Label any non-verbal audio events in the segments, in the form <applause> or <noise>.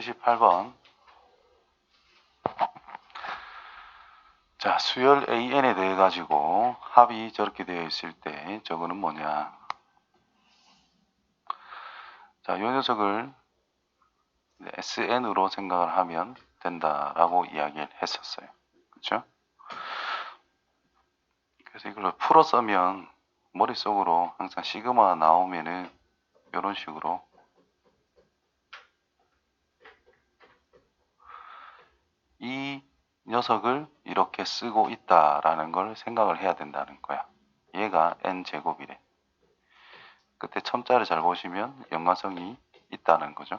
78번. 자, 수열 AN에 대해 가지고 합이 저렇게 되어 있을 때 저거는 뭐냐? 자, 요 녀석을 SN으로 생각을 하면 된다라고 이야기를 했었어요. 그렇죠? 그래서 이걸 풀어 쓰면 머릿속으로 항상 시그마 나오면은 이런 식으로 이 녀석을 이렇게 쓰고 있다라는 걸 생각을 해야 된다는 거야. 얘가 n제곱이래. 그때 첨자를 잘 보시면 연관성이 있다는 거죠.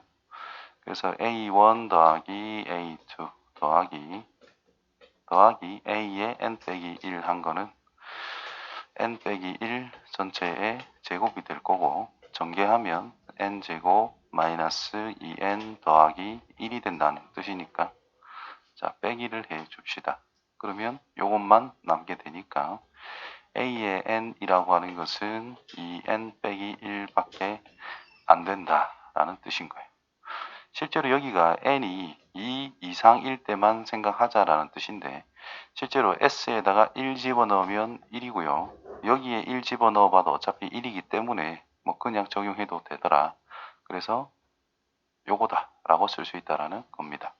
그래서 a1 더하기 a2 더하기 더하기 a의 n 빼기 1 한 거는 n 빼기 1 전체의 제곱이 될 거고 전개하면 n 제곱 마이너스 2n 더하기 1이 된다는 뜻이니까 자 빼기를 해 줍시다. 그러면 요것만 남게 되니까 a의 n이라고 하는 것은 2n 빼기 1밖에 안 된다라는 뜻인 거예요. 실제로 여기가 n이 2 이상일 때만 생각하자라는 뜻인데 실제로 s에다가 1 집어넣으면 1이고요. 여기에 1 집어넣어 봐도 어차피 1이기 때문에 뭐 그냥 적용해도 되더라. 그래서 요거다 라고 쓸 수 있다라는 겁니다.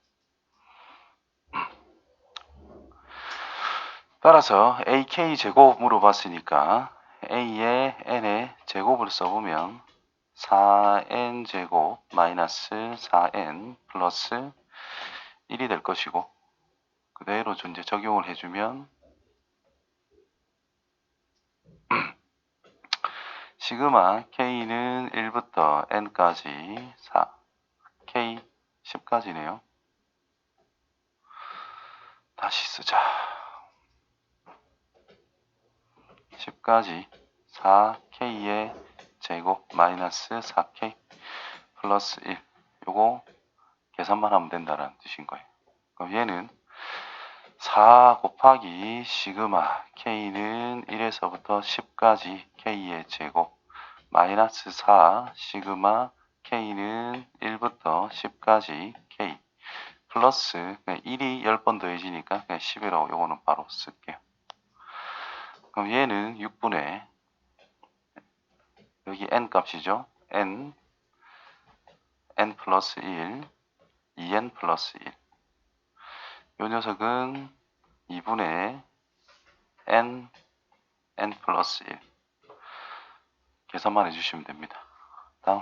따라서 AK 제곱 물어봤으니까 A의 N의 제곱을 써보면 4N 제곱 마이너스 4N 플러스 1이 될 것이고 그대로 이제 적용을 해주면 <clears throat> 시그마 K는 1부터 N까지 4 K 10까지네요. 다시 쓰자. 10까지 4K의 제곱 마이너스 4K 플러스 1 요거 계산만 하면 된다는 뜻인 거예요. 그럼 얘는 4 곱하기 시그마 K는 1에서부터 10까지 K의 제곱 마이너스 4 시그마 K는 1부터 10까지 K 플러스 1이 10번 더해지니까 그냥 10이라고 요거는 바로 쓸게요. 그럼 얘는 6분의 여기 n 값이죠. n n 플러스 1 2n 플러스 1. 요 녀석은 2분의 n n 플러스 1. 계산만 해주시면 됩니다. 다음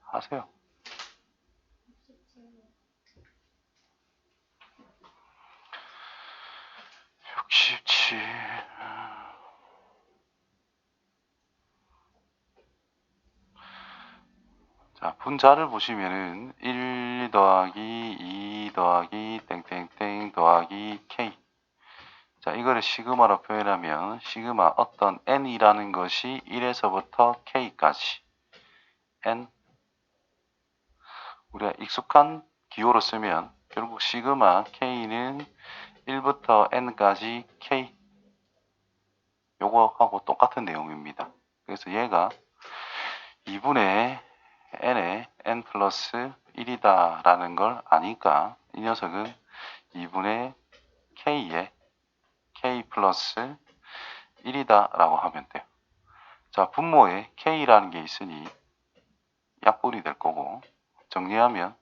하세요. 67. 자, 분자를 보시면은 1 더하기 2 더하기 땡땡땡 더하기 k. 자, 이거를 시그마로 표현하면 시그마 어떤 n이라는 것이 1에서부터 k까지 n 우리가 익숙한 기호로 쓰면 결국 시그마 k는 1부터 n까지 k 요거하고 똑같은 내용입니다. 그래서 얘가 2분의 n의 n 플러스 1이다 라는 걸 아니까 이 녀석은 2분의 k의 k 플러스 1이다 라고 하면 돼요. 자 분모에 k라는 게 있으니 약분이 될 거고 정리하면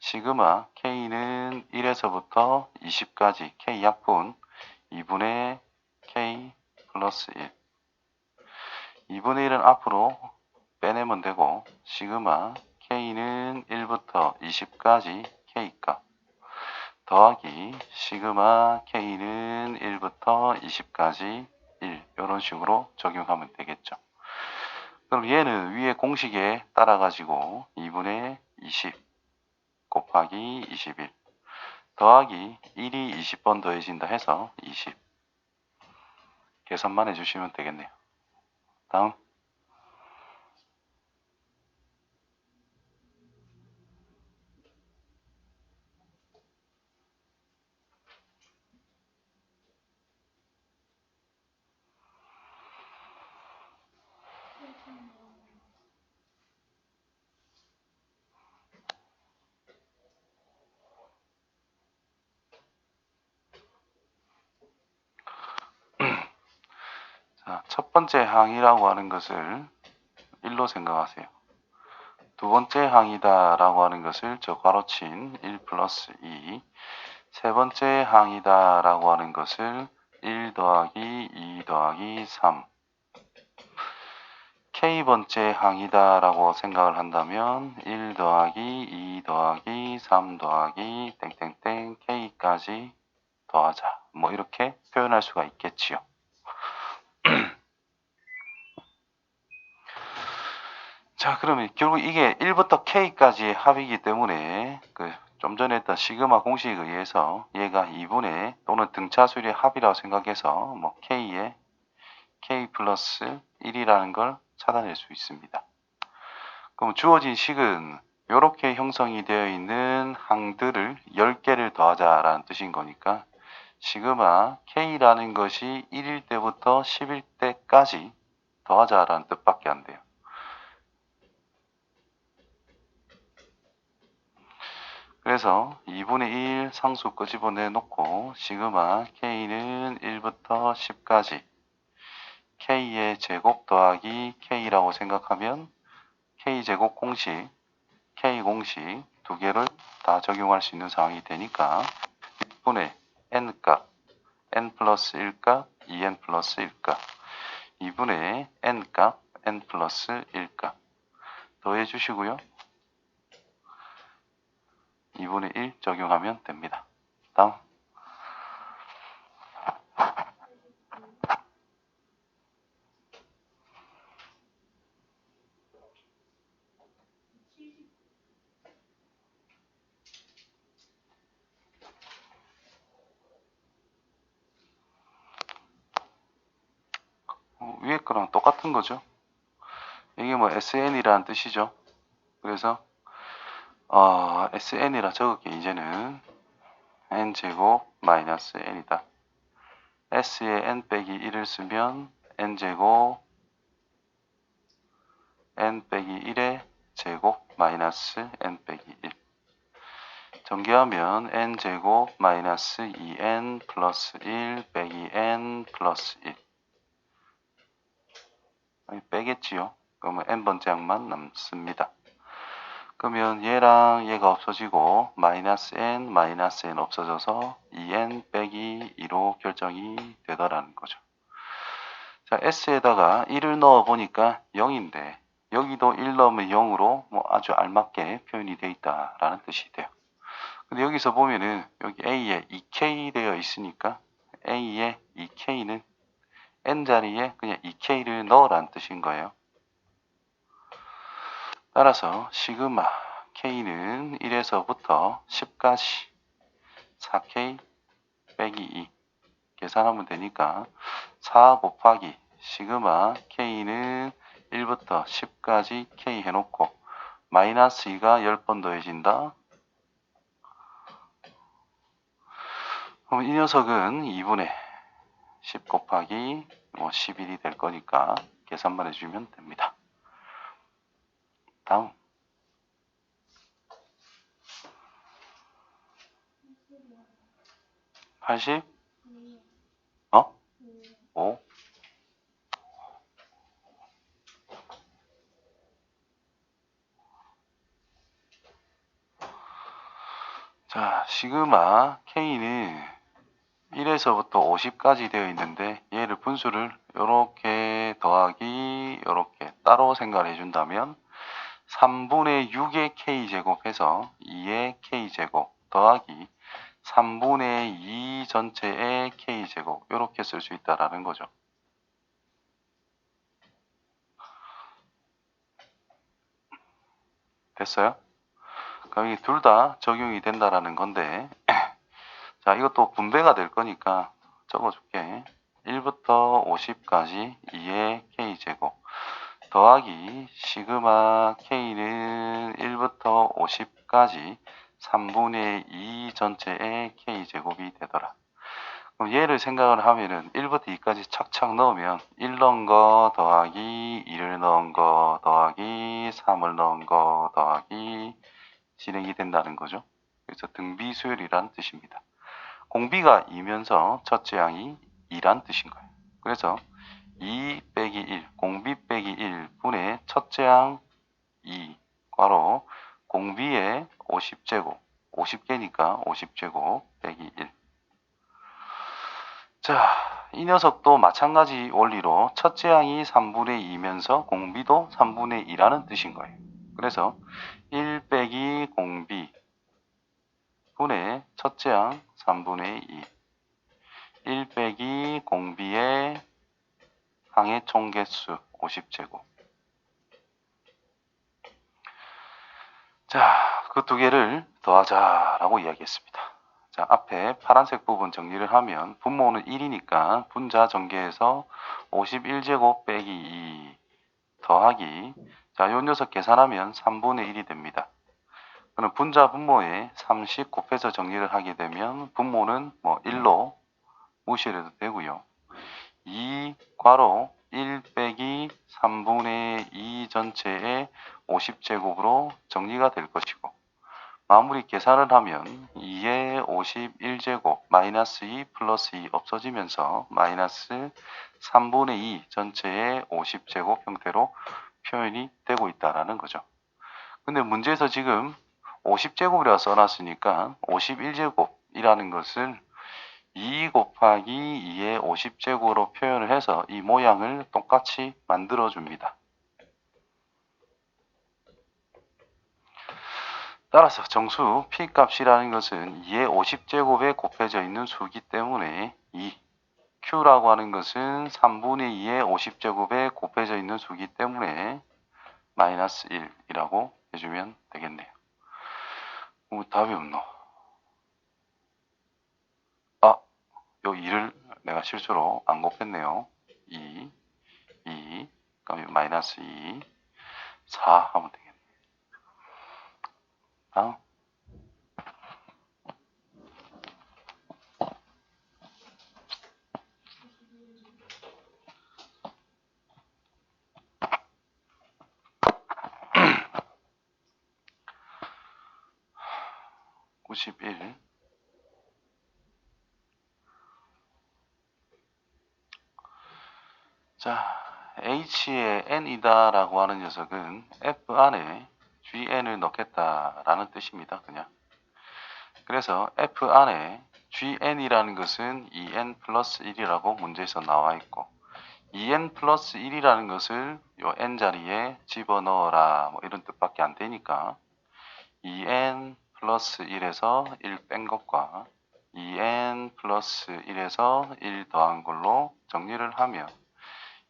시그마 K는 1에서부터 20까지 K 약분 2분의 K 플러스 1 2분의 1은 앞으로 빼내면 되고 시그마 K는 1부터 20까지 K값. 더하기 시그마 K는 1부터 20까지 1 이런 식으로 적용하면 되겠죠. 그럼 얘는 위에 공식에 따라 가지고 2분의 20 곱하기 21 더하기 1이 20번 더해진다 해서 20 계산만 해주시면 되겠네요. 다음 첫 번째 항이라고 하는 것을 1로 생각하세요. 두 번째 항이다라고 하는 것을 저 괄호친 1 플러스 2, 세 번째 항이다라고 하는 것을 1 더하기 2 더하기 3, k번째 항이다라고 생각을 한다면 1 더하기 2 더하기 3 더하기 땡땡땡 k까지 더하자. 뭐 이렇게 표현할 수가 있겠지요. 자, 그러면 결국 이게 1부터 k까지의 합이기 때문에 그 좀 전에 했던 시그마 공식에 의해서 얘가 2분의 또는 등차수의 합이라고 생각해서 뭐 k의 k 플러스 1이라는 걸 찾아낼 수 있습니다. 그럼 주어진 식은 이렇게 형성이 되어 있는 항들을 10개를 더하자라는 뜻인 거니까 시그마 k라는 것이 1일 때부터 10일 때까지 더하자라는 뜻밖에 안 돼요. 그래서 2분의 1 상수 끄집어내 놓고 시그마 k는 1부터 10까지 k의 제곱 더하기 k라고 생각하면 k제곱 공식, k 공식 두 개를 다 적용할 수 있는 상황이 되니까 1분의 n값, n 플러스 1값, 2n 플러스 1값 2분의 n값, n 플러스 1값 더해 주시고요. 2분의 1 적용하면 됩니다. 다음 어, 위에 거랑 똑같은 거죠. 이게 뭐 SN이라는 뜻이죠. 그래서 어, SN이라 적을게 이제는 n제곱 마이너스 n이다. S에 n 빼기 1을 쓰면 n제곱 n 빼기 1의 제곱 마이너스 n 빼기 1 전개하면 n제곱 마이너스 2n 플러스 1 빼기 n 플러스 1 여기 빼겠지요. 그러면 n번째 항만 남습니다. 그러면 얘랑 얘가 없어지고 마이너스 n 마이너스 n 없어져서 2n 빼기 2로 결정이 되더라는 거죠. 자 s에다가 1을 넣어 보니까 0인데 여기도 1 넣으면 0으로 뭐 아주 알맞게 표현이 되어 있다라는 뜻이 돼요. 근데 여기서 보면은 여기 a에 2k 되어 있으니까 a에 2k는 n 자리에 그냥 2k를 넣으라는 뜻인 거예요. 따라서 시그마 k는 1에서부터 10까지 4k 빼기 2 계산하면 되니까 4 곱하기 시그마 k는 1부터 10까지 k 해놓고 마이너스 2가 10번 더해진다. 그럼 이 녀석은 2분의 10 곱하기 뭐 11이 될 거니까 계산만 해주면 됩니다. 다음. 팔십? 어? 오 자, 시그마 K는 1에서부터 50까지 되어 있는데 얘를 분수를 이렇게 더하기 이렇게 따로 생각해 준다면 3분의 6의 k제곱해서 2의 k제곱 더하기 3분의 2 전체의 k제곱 이렇게 쓸 수 있다라는 거죠. 됐어요? 그럼 이둘 다 적용이 된다라는 건데 <clears throat> 자 이것도 분배가 될 거니까 적어줄게 1부터 50까지 2의 k제곱 더하기 시그마 k는 1부터 50까지 3분의 2 전체의 k제곱이 되더라. 그럼 얘를 생각을 하면은 1부터 2까지 착착 넣으면 1 넣은 거 더하기 2를 넣은 거 더하기 3을 넣은 거 더하기 진행이 된다는 거죠. 그래서 등비수열이란 뜻입니다. 공비가 2면서 첫째 항이 2란 뜻인 거예요. 그래서 2 빼기 1, 공비 빼기 1 분의 첫째 항 2, 괄호 공비의 50제곱, 50개니까 50제곱 빼기 1. 자, 이 녀석도 마찬가지 원리로 첫째 항이 3분의 2면서 공비도 3분의 2라는 뜻인 거예요. 그래서 1 빼기 공비 분의 첫째 항 3분의 2. 1 빼기 공비의 항의 총개수 50제곱. 자, 그 두 개를 더하자라고 이야기했습니다. 자, 앞에 파란색 부분 정리를 하면 분모는 1이니까 분자 전개해서 51제곱 빼기 2 더하기 자, 요 녀석 계산하면 3분의 1이 됩니다. 그럼 분자 분모에 30 곱해서 정리를 하게 되면 분모는 뭐 1로 무시해도 되고요. 2 괄호 1 빼기 3분의 2 전체의 50제곱으로 정리가 될 것이고 마무리 계산을 하면 2의 51제곱 마이너스 2 플러스 2 없어지면서 마이너스 3분의 2 전체의 50제곱 형태로 표현이 되고 있다라는 거죠. 근데 문제에서 지금 50제곱이라 써놨으니까 51제곱이라는 것을 2 곱하기 2의 50제곱으로 표현을 해서 이 모양을 똑같이 만들어 줍니다. 따라서 정수 P값이라는 것은 2의 50제곱에 곱해져 있는 수기 때문에 2 Q라고 하는 것은 3분의 2의 50제곱에 곱해져 있는 수기 때문에 마이너스 1이라고 해주면 되겠네요. 뭐 답이 없노? 아, 요 2를 내가 실수로 안 곱했네요. 2, 2, 그럼 마이너스 2, 4 하면 되겠네. <clears throat> 다음. 구십일 자, H의 N이다 라고 하는 녀석은 F 안에 GN을 넣겠다라는 뜻입니다. 그냥. 그래서 F 안에 GN이라는 것은 2N 플러스 1이라고 문제에서 나와 있고 2N 플러스 1이라는 것을 요 N 자리에 집어넣어라 뭐 이런 뜻밖에 안 되니까 2N 플러스 1에서 1 뺀 것과 2N 플러스 1에서 1 더한 걸로 정리를 하면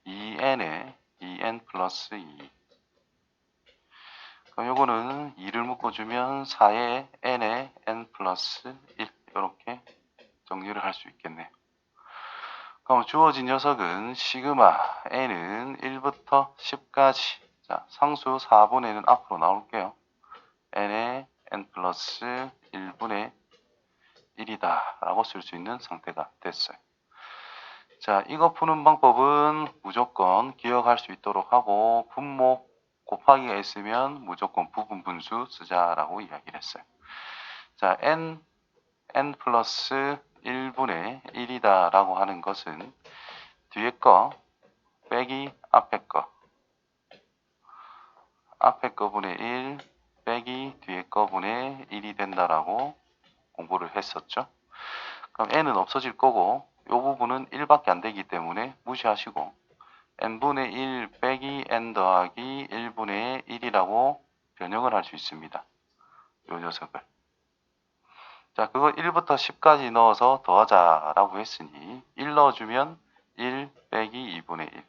2N에 2N 플러스 2 그럼 요거는 2를 묶어주면 4에 n에 n 플러스 1 이렇게 정리를 할 수 있겠네요. 그럼 주어진 녀석은 시그마 n은 1부터 10까지 자 상수 4분의 1은 앞으로 나올게요. n에 n 플러스 1분의 1이다 라고 쓸 수 있는 상태가 됐어요. 자 이거 푸는 방법은 무조건 기억할 수 있도록 하고 분모 곱하기가 있으면 무조건 부분 분수 쓰자라고 이야기를 했어요. 자, n, n 플러스 1분의 1이다 라고 하는 것은 뒤에 거 빼기 앞에 거 앞에 거분의 1 빼기 뒤에 거분의 1이 된다라고 공부를 했었죠. 그럼 n은 없어질 거고 이 부분은 1밖에 안 되기 때문에 무시하시고 n분의 1 빼기 n 더하기 1분의 1이라고 변형을 할 수 있습니다. 이 녀석을. 자, 그거 1부터 10까지 넣어서 더하자라고 했으니 1 넣어주면 1 빼기 2분의 1.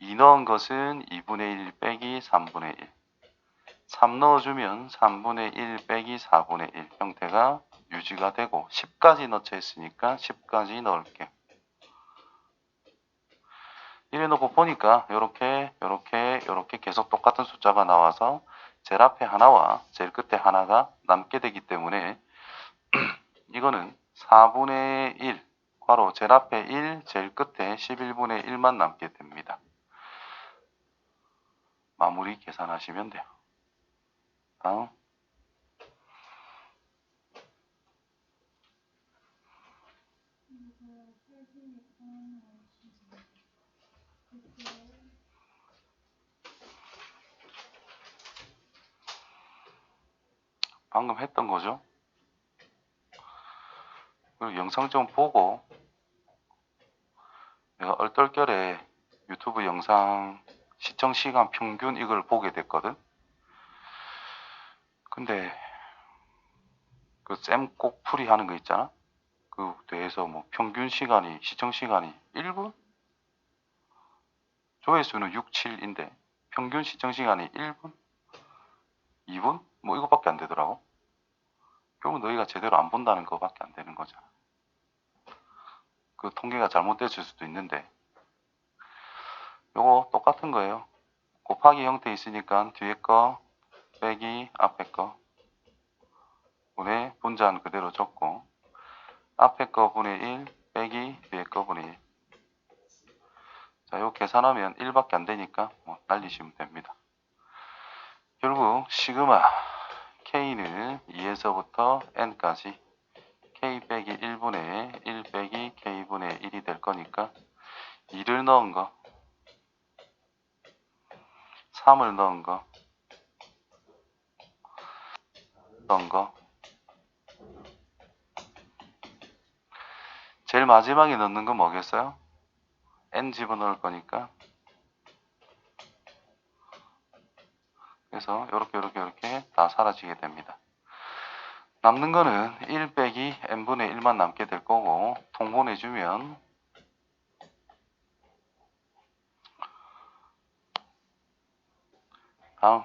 2 넣은 것은 2분의 1 빼기 3분의 1. 3 넣어주면 3분의 1 빼기 4분의 1 형태가 유지가 되고 10까지 넣자 했으니까 10까지 넣을게요. 이래 놓고 보니까 이렇게 이렇게 이렇게 계속 똑같은 숫자가 나와서 제일 앞에 하나와 제일 끝에 하나가 남게 되기 때문에 <clears throat> 이거는 4분의 1 바로 제일 앞에 1 제일 끝에 11분의 1만 남게 됩니다. 마무리 계산하시면 돼요. 다음 방금 했던 거죠. 그리고 영상 좀 보고 내가 얼떨결에 유튜브 영상 시청 시간 평균 이걸 보게 됐거든. 근데 그 쌤 꼭 풀이 하는 거 있잖아. 그 대해서 뭐 평균 시간이 시청 시간이 1분? 조회수는 6, 7인데 평균 시청 시간이 1분? 2분? 뭐 이거밖에 안 되더라고. 결국 너희가 제대로 안 본다는 거밖에 안 되는 거잖아. 그 통계가 잘못됐을 수도 있는데 요거 똑같은 거예요. 곱하기 형태 있으니까 뒤에 거 빼기 앞에 거 분의 분자는 그대로 적고 앞에 거 분의 1 빼기 뒤에 거 분의 1 자, 요 계산하면 1밖에 안 되니까 뭐 날리시면 됩니다. 결국 시그마 K는 2에서부터 N까지 K 빼기 1분의 1 빼기 K분의 1이 될 거니까 2를 넣은 거 3을 넣은 거 마지막에 넣는 건 뭐겠어요? N 집어넣을 거니까 그래서 이렇게 이렇게 이렇게 다 사라지게 됩니다. 남는 거는 1 빼기 n분의 1만 남게 될 거고 통분해주면 다음